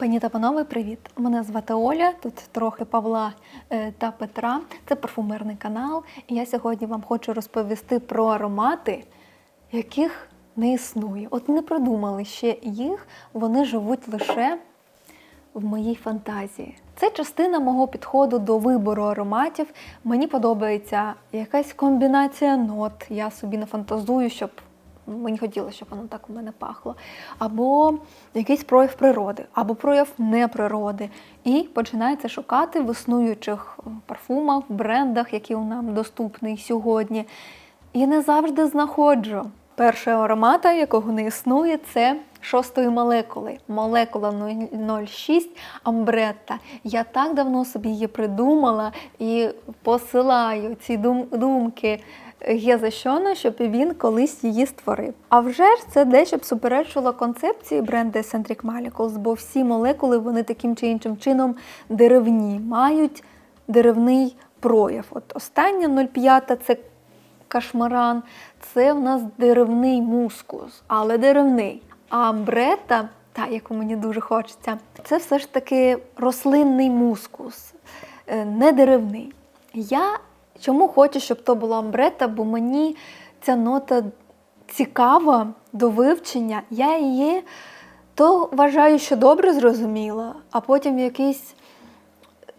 Пані та панове, привіт! Мене звати Оля, тут трохи Павла е, та Петра. Це парфумерний канал. І я сьогодні вам хочу розповісти про аромати, яких не існує. От не придумали ще їх, вони живуть лише в моїй фантазії. Це частина мого підходу до вибору ароматів. Мені подобається якась комбінація нот. Я собі нафантазую, щоб мені хотілося, щоб воно так у мене пахло. Або якийсь прояв природи, або прояв неприроди. І починається шукати в існуючих парфумах, брендах, які у нам доступні сьогодні. І не завжди знаходжу. Перший аромата, якого не існує, це шостої молекули. Молекула 06 Амбретта. Я так давно собі її придумала і посилаю ці дум- думки Геза щоб він колись її створив. А вже ж це дещо б суперечило концепції бренду Centric Molecules, бо всі молекули вони таким чи іншим чином деревні, мають деревний прояв. От остання 0,5 це кашмаран, це в нас деревний мускус, але деревний. А амбрета, та, яку мені дуже хочеться, це все ж таки рослинний мускус, е, не деревний. Я чому хочу, щоб то була амбрета, бо мені ця нота цікава до вивчення. Я її то вважаю, що добре зрозуміла, а потім якийсь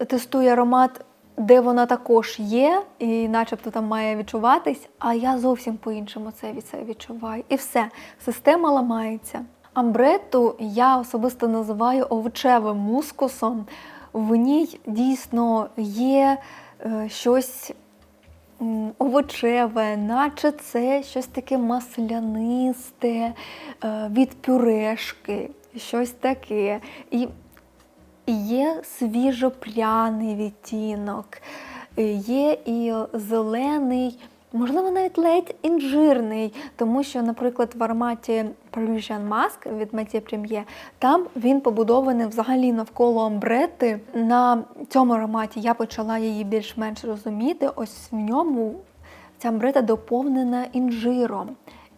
тестую аромат, де вона також є, і начебто там має відчуватись, а я зовсім по-іншому це від це відчуваю. І все, система ламається. Амбрету я особисто називаю овочевим мускусом. В ній дійсно є е, щось овочеве, наче це щось таке маслянисте, е, від пюрешки, щось таке. І є свіжопряний відтінок, є і зелений, можливо, навіть ледь інжирний, тому що, наприклад, в ароматі Parisian Mask від Mathieu Premier, там він побудований взагалі навколо амбрети. На цьому ароматі я почала її більш-менш розуміти. Ось в ньому ця амбрета доповнена інжиром.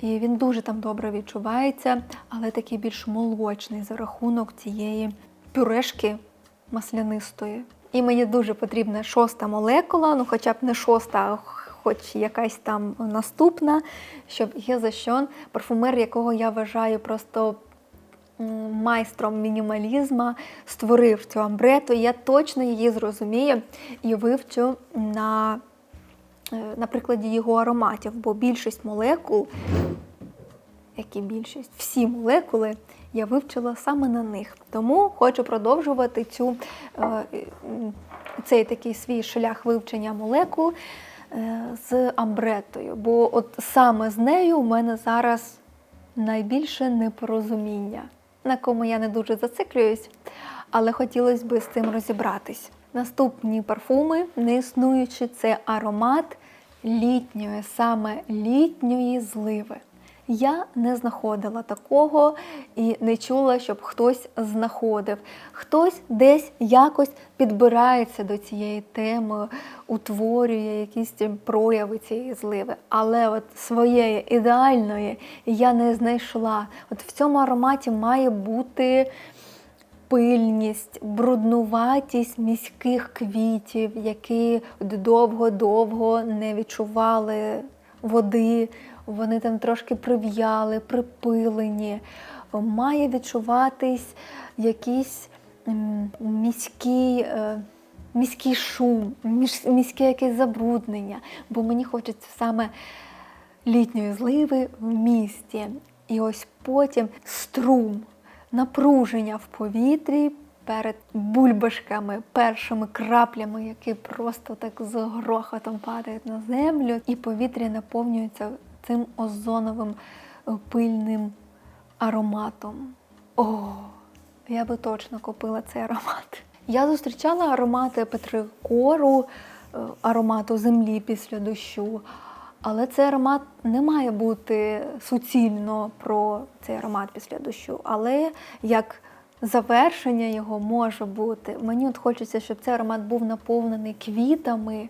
І він дуже там добре відчувається, але такий більш молочний за рахунок цієї пюрешки маслянистої. І мені дуже потрібна шоста молекула, ну хоча б не шоста, а хоч якась там наступна, щоб Гезашон, парфумер, якого я вважаю просто майстром мінімалізму, створив цю амбрету. Я точно її зрозумію і вивчу на, е, на прикладі його ароматів, бо більшість молекул як і більшість, всі молекули я вивчила саме на них. Тому хочу продовжувати цю, е, цей такий свій шлях вивчення молекул е, з амбретою. Бо от саме з нею у мене зараз найбільше непорозуміння, на кому я не дуже зациклююсь, але хотілося б з цим розібратись. Наступні парфуми, не існуючі, це аромат літньої, саме літньої зливи. Я не знаходила такого і не чула, щоб хтось знаходив. Хтось десь якось підбирається до цієї теми, утворює якісь прояви цієї зливи. Але от своєї ідеальної я не знайшла. От в цьому ароматі має бути пильність, бруднуватість міських квітів, які довго-довго не відчували води, вони там трошки прив'яли, припилені. Має відчуватись якийсь міський. е, Міський шум, міське якесь забруднення, бо мені хочеться саме літньої зливи в місті. І ось потім струм, напруження в повітрі перед бульбашками, першими краплями, які просто так з грохотом падають на землю, і повітря наповнюється цим озоновим е, пильним ароматом. О, я би точно купила цей аромат. Я зустрічала аромати Петрикору, е, аромату землі після дощу. Але цей аромат не має бути суцільно про цей аромат після дощу. Але як завершення його може бути. Мені от хочеться, щоб цей аромат був наповнений квітами,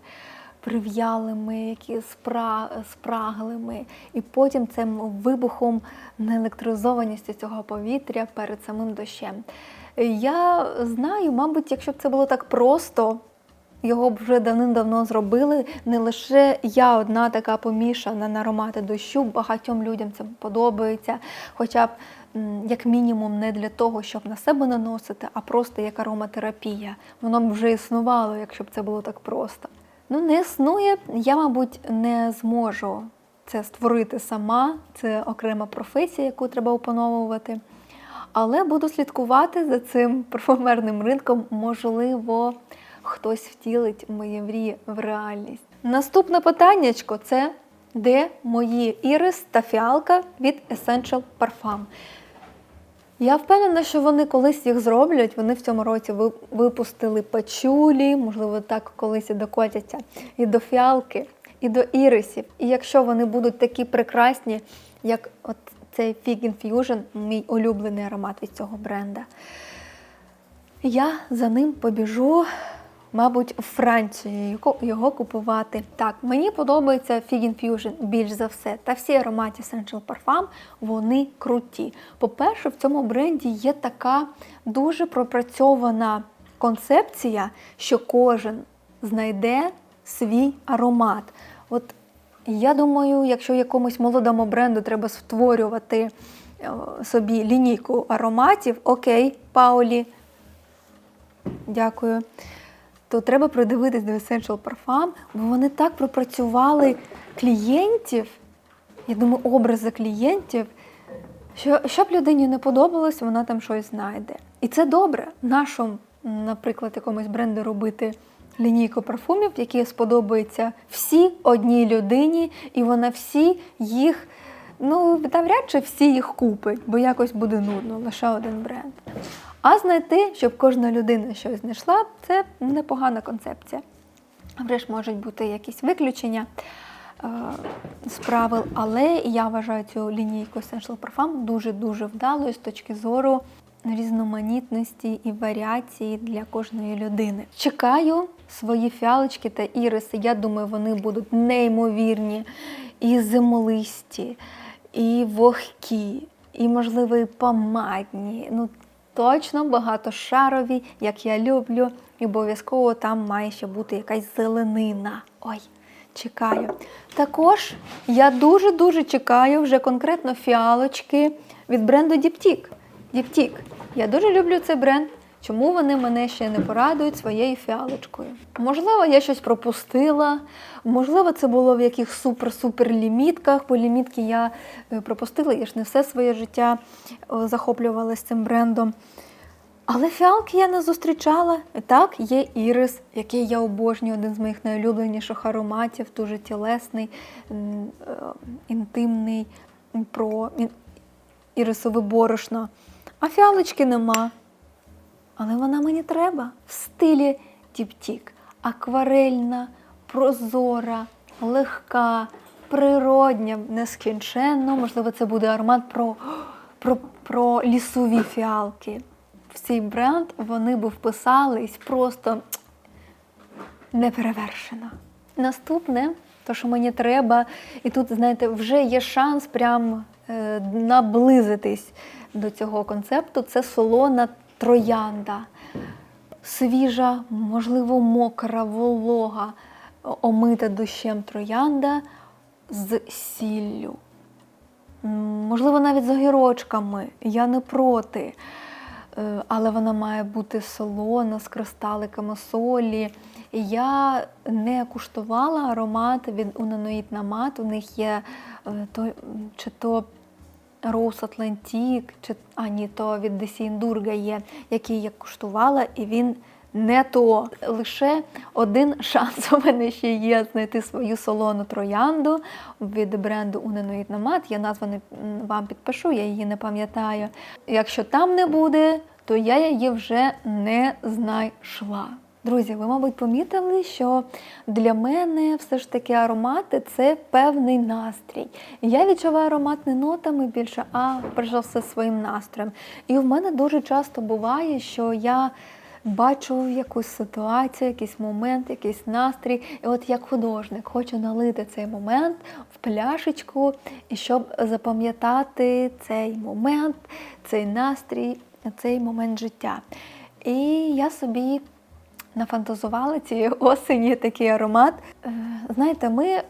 прив'ялими, які спра... спраглими, і потім цим вибухом неелектризованістю цього повітря перед самим дощем. Я знаю, мабуть, якщо б це було так просто, його б вже давним-давно зробили. Не лише я одна така помішана на аромати дощу, багатьом людям це подобається. Хоча б, як мінімум, не для того, щоб на себе наносити, а просто як ароматерапія. Воно б вже існувало, якщо б це було так просто. Ну, не існує, я, мабуть, не зможу це створити сама. Це окрема професія, яку треба опановувати. Але буду слідкувати за цим парфумерним ринком. Можливо, хтось втілить мої мрії в реальність. Наступне питаннячко це де мої ірис та фіалка від Essential Parfum. Я впевнена, що вони колись їх зроблять. Вони в цьому році ви- випустили пачулі, можливо, так колись і докотяться і до фіалки, і до ірисів. І якщо вони будуть такі прекрасні, як от цей Fig Infusion, мій улюблений аромат від цього бренда, я за ним побіжу, мабуть, у Францію його- купувати. Так, мені подобається Fig Infusion більш за все. Та всі аромати Essential Parfum, вони круті. По-перше, в цьому бренді є така дуже пропрацьована концепція, що кожен знайде свій аромат. От я думаю, якщо якомусь молодому бренду треба створювати е, собі лінійку ароматів, окей, Паулі, дякую. То треба придивитись до Essential Parfum, бо вони так пропрацювали клієнтів, я думаю, образи клієнтів, що щоб людині не подобалось, вона там щось знайде. І це добре. Нашому, наприклад, якомусь бренду робити лінійку парфумів, які сподобаються всі одній людині, і вона всі їх, ну, навряд чи всі їх купить, бо якось буде нудно, лише один бренд. А знайти, щоб кожна людина щось знайшла, це непогана концепція. Ж можуть бути якісь виключення е, з правил, але я вважаю цю лінійку Essential Parfum дуже-дуже вдалою з точки зору різноманітності і варіації для кожної людини. Чекаю свої фіалочки та іриси. Я думаю, вони будуть неймовірні і землисті, і вогкі, і, можливо, і помадні. Ну, точно багатошарові, як я люблю. І обов'язково там має ще бути якась зеленина. Ой, чекаю. Також я дуже-дуже чекаю вже конкретно фіалочки від бренду Діптік. Діптік. Я дуже люблю цей бренд. Чому вони мене ще не порадують своєю фіалочкою? Можливо, я щось пропустила, можливо, це було в яких супер-супер лімітках, бо лімітки я е, пропустила, я ж не все своє життя захоплювалася цим брендом. Але фіалки я не зустрічала. Так, є ірис, який я обожнюю, один з моїх найулюбленіших ароматів, дуже тілесний, е, інтимний, про ірисове борошно. А фіалочки нема. Але вона мені треба в стилі тіп-тік. Акварельна, прозора, легка, природня, нескінченно. Можливо, це буде аромат про, про, про лісові фіалки. В цей бренд вони би вписались просто неперевершено. Наступне, то, що мені треба, і тут, знаєте, вже є шанс прям е, наблизитись до цього концепту. Це солона троянда. Свіжа, можливо, мокра, волога, омита дощем троянда з сіллю. Можливо, навіть з огірочками. Я не проти. Е, Але вона має бути солона з кристаликами солі. Я не куштувала аромат від Унаноїд Намат. У них є е, то, чи то Роуз Атлантік, чи а ні, то від Десіндурга є, який я куштувала, і він не то. Лише один шанс у мене ще є знайти свою солону троянду від бренду Уненоїд Намат. Я назву не- вам підпишу, я її не пам'ятаю. Якщо там не буде, то я її вже не знайшла. Друзі, ви, мабуть, помітили, що для мене все ж таки аромати це певний настрій. Я відчуваю аромат не нотами більше, а перш за все своїм настроєм. І в мене дуже часто буває, що я бачу якусь ситуацію, якийсь момент, якийсь настрій. І от як художник хочу налити цей момент в пляшечку, щоб запам'ятати цей момент, цей настрій цей момент життя. І я собі нафантазувала цієї осені такий аромат. Е, Знаєте, ми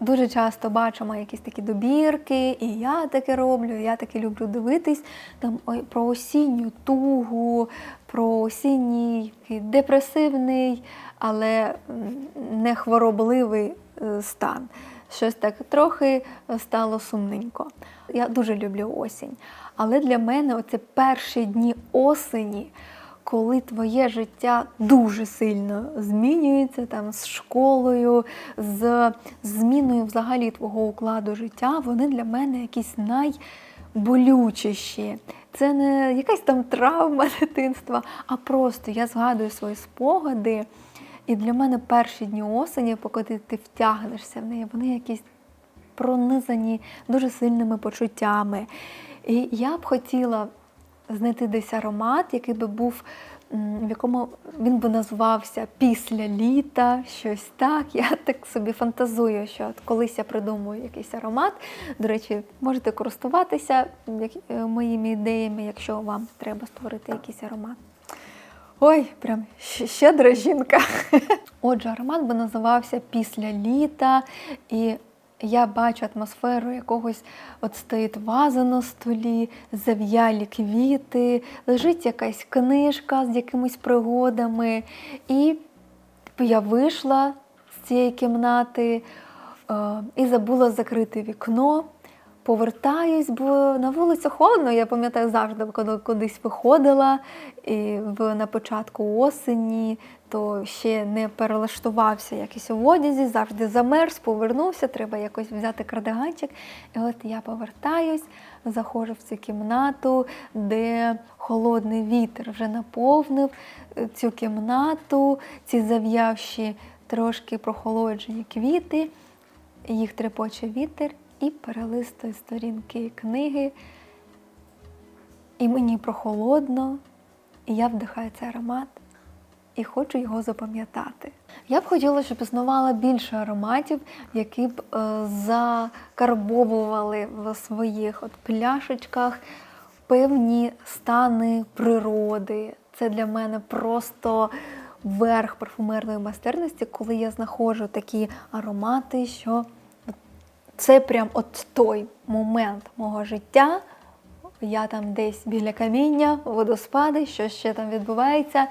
дуже часто бачимо якісь такі добірки, і я таке роблю, я таке люблю дивитись там про осінню тугу, про осінній депресивний, але не хворобливий е, стан. Щось так трохи стало сумненько. Я дуже люблю осінь. Але для мене оце перші дні осені, коли твоє життя дуже сильно змінюється там з школою, з зміною взагалі твого укладу життя, вони для мене якісь найболючіші. Це не якась там травма дитинства, а просто я згадую свої спогади. І для мене перші дні осені, поки ти, втягнешся в неї, вони якісь пронизані дуже сильними почуттями. І я б хотіла знайти десь аромат, який би був, в якому він би назвався після літа, щось так. Я так собі фантазую, що от колись я придумую якийсь аромат. До речі, можете користуватися е, моїми ідеями, якщо вам треба створити якийсь аромат. Ой, прям щедра жінка. Отже, аромат би називався Після літа, і я бачу атмосферу якогось, от стоїть ваза на столі, зав'ялі квіти, лежить якась книжка з якимись пригодами. І типу, я вийшла з цієї кімнати е, і забула закрити вікно. Повертаюсь, бо на вулиці холодно. Я пам'ятаю завжди, коли кудись виходила і в, на початку осені, то ще не перелаштувався якийсь у одязі, завжди замерз, повернувся, треба якось взяти кардиганчик. І от я повертаюсь, заходжу в цю кімнату, де холодний вітер вже наповнив е, цю кімнату, ці зав'явші трошки прохолоджені квіти, їх трепоче вітер і перелистує сторінки книги. І мені прохолодно, і я вдихаю цей аромат і хочу його запам'ятати. Я б хотіла, щоб існувало більше ароматів, які б е, закарбовували в своїх от пляшечках певні стани природи. Це для мене просто верх парфумерної майстерності, коли я знаходжу такі аромати, що це прям от той момент мого життя. Я там десь біля каміння, водоспади, що ще там відбувається,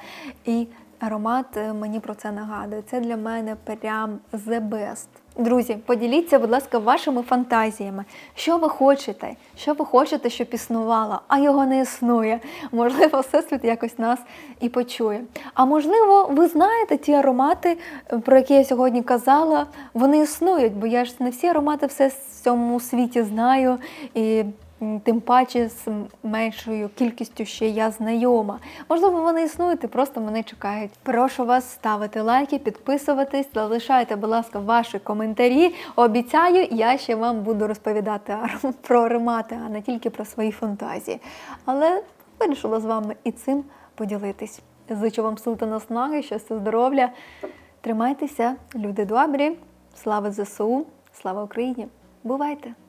і аромат е, мені про це нагадує. Це для мене прям the best. Друзі, поділіться, будь ласка, вашими фантазіями. Що ви хочете? Що ви хочете, щоб існувало, а його не існує. Можливо, всесвіт якось нас і почує. А можливо, ви знаєте ті аромати, е, про які я сьогодні казала, вони існують, бо я ж не всі аромати все в цьому світі знаю. І тим паче з меншою кількістю ще я знайома. Можливо, вони існують і просто мене чекають. Прошу вас ставити лайки, підписуватись, залишайте, будь ласка, ваші коментарі. Обіцяю, я ще вам буду розповідати про аромати, а не тільки про свої фантазії. Але вирішила з вами і цим поділитись. Зичу вам сил та наснаги, щастя, здоров'я. Тримайтеся, люди добрі. Слава ЗСУ, слава Україні! Бувайте!